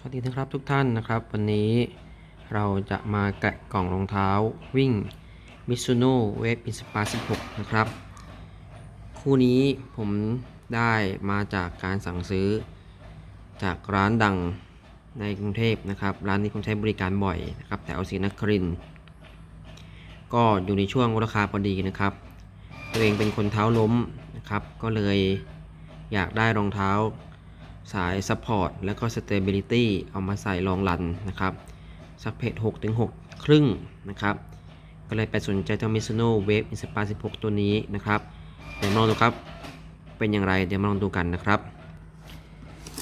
สวัสดีนะครับทุกท่านนะครับ วันนี้เราจะมาแกะกล่องรองเท้าวิ่ง Mizuno Wave Inspire 16 นะครับ คู่นี้ผมได้มาจากการสั่งซื้อ จากร้านดังในกรุงเทพนะครับ ร้านนี้ผมใช้บริการบ่อยนะครับแต่เอาสีนครินก็อยู่ในช่วงราคาพอดีนะครับ ตัวเองเป็นคนเท้าล้มนะครับ ก็เลยอยากได้รองเท้า สาย Support แล้วก็ Stability เอามาใส่รองรันนะครับ สักเพจ6ถึง6ครึ่งนะครับ ก็เลยไปสนใจเจ้า Mizuno Wave Inspire 16 ตัวนี้นะครับเดี๋ยวมาลองดูครับ เป็นอย่างไรเดี๋ยวมาลองดูกันนะครับ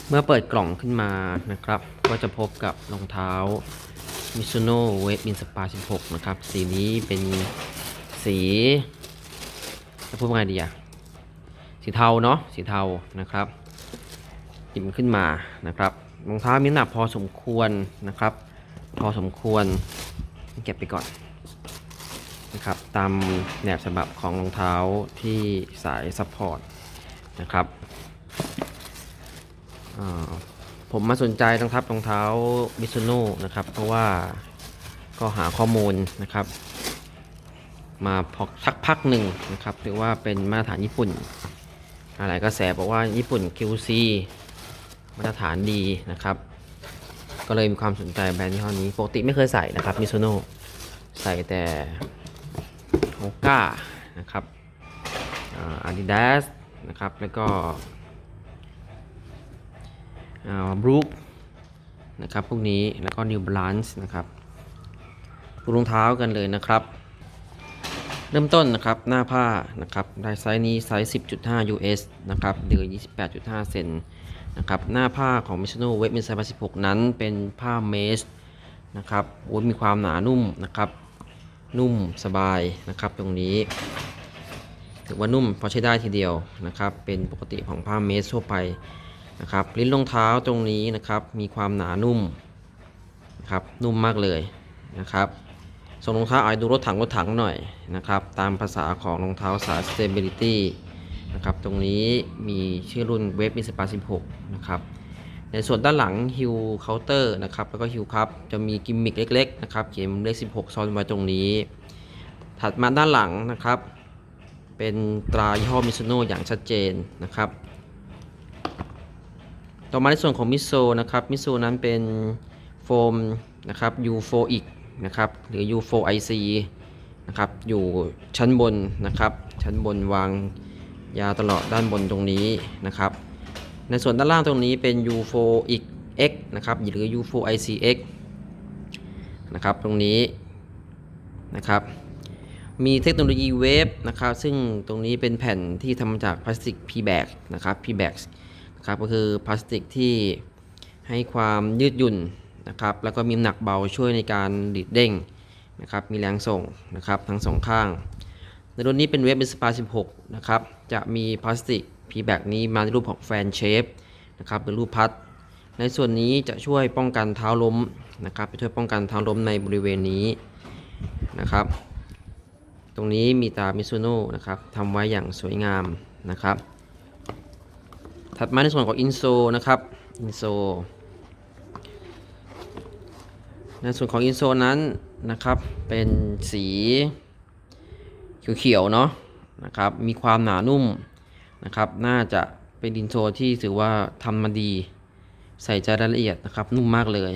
เมื่อเปิดกล่องขึ้นมานะครับ ก็จะพบกับรองเท้า Mizuno Wave Inspire 16 นะครับ สีนี้เป็นสีจะพูดว่าไงดีอะสีเทาเนาะสีเทานะครับ หยิบมันขึ้นมานะครับรองเท้ามีหนักพอสมควรนะครับ พอสมควรเก็บไปก่อนนะครับตามแนบฉบับของรองเท้าที่สายซัพพอร์ตนะครับผมมาสนใจรองเท้ารองเท้ามิซูโน่นะครับ เพราะว่าก็หาข้อมูลนะครับ มาพอสักพักหนึ่งนะครับถือว่าเป็นมาตรฐานญี่ปุ่น อะไรก็แสบอกว่าญี่ปุ่น QC มาตรฐานดีนะครับ ก็เลยมีความสนใจแบรนด์ยี่ห้อนี้ปกติไม่เคยใส่นะครับมิ u ุโน่ใส่แต่โฮก้านะครับอาดิดาสนะครับ แล้วก็บรูคนะครับ พวกนี้แล้วก็ New Balance นะครับดูรองเท้ากันเลยนะครับ เริ่มต้นนะครับหน้าผ้านะครับได้ไซส์นี้ไซส์ 10.5 US นะครับหรือ 28.5 เซน นะครับหน้าผ้าของ Mizuno Web i n s i d e 16 นั้นเป็นผ้าเมสนะครับโอ้ยมีความหนานุ่มนะครับ นุ่มสบายนะครับตรงนี้ ถือว่านุ่มพอใช้ได้ทีเดียวนะครับ เป็นปกติของผ้าเมสทั่วไปนะครับลิ้นรองเท้าตรงนี้นะครับ มีความหนานุ่มนะครับนุ่มมากเลยนะครับส่งรองเท้าอาดูรถถังรถถังหน่อยนะครับ ตามภาษาของรองเท้าสาย stability นะครับ ตรงนี้มีชื่อรุ่น Wave Inspire 16นะครับ ในส่วนด้านหลังฮิวเคาน์เตอร์นะครับ แล้วก็ฮิวครับจะมีกิมมิคเล็กๆนะครับ เขียนเลข16 ซ้อนไว้ตรงนี้ ถัดมาด้านหลังนะครับ เป็นตรายี่ห้อมิซูโน่อย่างชัดเจนนะครับต่อมาในส่วนของมิโซนะครับ มิโซนั้นเป็นโฟมนะครับ U4 อีกนะครับ หรือ U4 IC นะครับ อยู่ชั้นบนนะครับ ชั้นบนวาง ยาวตลอดด้านบนตรงนี้นะครับ ในส่วนด้านล่างตรงนี้เป็น U4IX นะครับหรือ U4 ICX นะครับตรงนี้นะครับมีเทคโนโลยีเวฟนะครับซึ่งตรงนี้เป็นแผ่นที่ทำจากพลาสติก P-bag นะครับ P-bag นะครับก็คือพลาสติกที่ให้ความยืดหยุ่นนะครับแล้วก็มีน้ำหนักเบาช่วยในการดีดเด้งนะครับมีแรงส่งนะครับทั้งสองข้าง ในรุ่นนี้เป็นเวฟเป็นสปา16 นะครับ จะมีพลาสติก P-bag นี้มาในรูปของแฟนเชฟนะครับเป็นรูปพัด ในส่วนนี้จะช่วยป้องกันเท้าล้มนะครับช่วยป้องกันเท้าล้มในบริเวณนี้นะครับ ตรงนี้มีตามิซูโน่นะครับทำไว้อย่างสวยงามนะครับ ถัดมาในส่วนของอินโซนะครับอินโซในส่วนของอินโซนั้นนะครับเป็นสี เขียวๆเนาะนะครับ มีความหนานุ่มนะครับ น่าจะเป็นอินโซที่ถือว่าทำมาดี ใส่ใจรายละเอียดนะครับ นุ่มมากเลย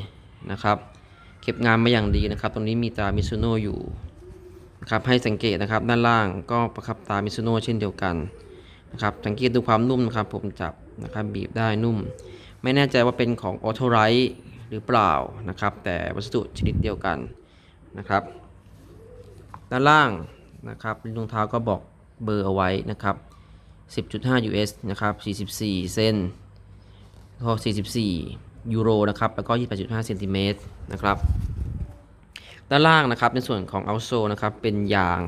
นะครับ เก็บงานมาอย่างดีนะครับ ตรงนี้มีตามิซูโน่อยู่นะครับให้สังเกตนะครับด้านล่างก็ประคับตามิซูโน่เช่นเดียวกันนะครับ สังเกตดูความนุ่มนะครับ ผมจับนะครับบีบได้นุ่ม ไม่แน่ใจว่าเป็นของออโตไรท์หรือเปล่านะครับ แต่วัสดุชนิดเดียวกันนะครับ ด้านล่าง นะครับรองเท้าก็บอกเบอร์เอาไว้นะครับ 10.5 US นะครับ 44 เซนก็44 ยูโรนะครับ แล้วก็ 28.5 เซนติเมตรนะครับ ด้านล่างนะครับในส่วนของเอาโซนะครับเป็นยาง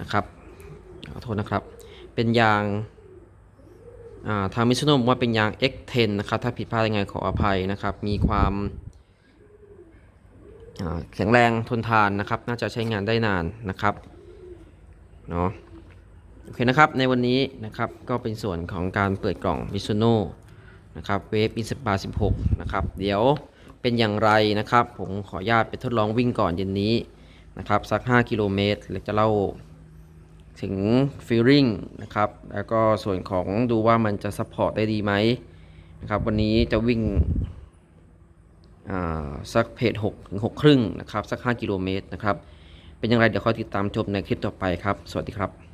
นะครับขอโทษนะครับ เป็นยางทางมิซูโน่บอกว่าเป็นยาง X10 นะครับ ถ้าผิดพลาดยังไงขออภัยนะครับ มีความแข็งแรงทนทานนะครับ น่าจะใช้งานได้นานนะครับ เนาะโอเคนะครับในวันนี้นะครับก็เป็นส่วนของการเปิดกล่องมิซูโน่นะครับเวฟอินสปา16 นะครับเดี๋ยวเป็นอย่างไรนะครับ ผมขออนุญาตไปทดลองวิ่งก่อนเย็นนี้นะครับสัก 5 กิโลเมตรแล้วจะเล่าถึงฟีลลิ่งนะครับแล้วก็ส่วนของดูว่ามันจะซัพพอร์ตได้ดีไหมนะครับวันนี้จะวิ่งสักเพจ6ถึง6ครึ่งนะครับสัก 5 กิโลเมตรนะครับ เป็นอย่างไรเดี๋ยวคอยติดตามชมในคลิปต่อไปครับ สวัสดีครับ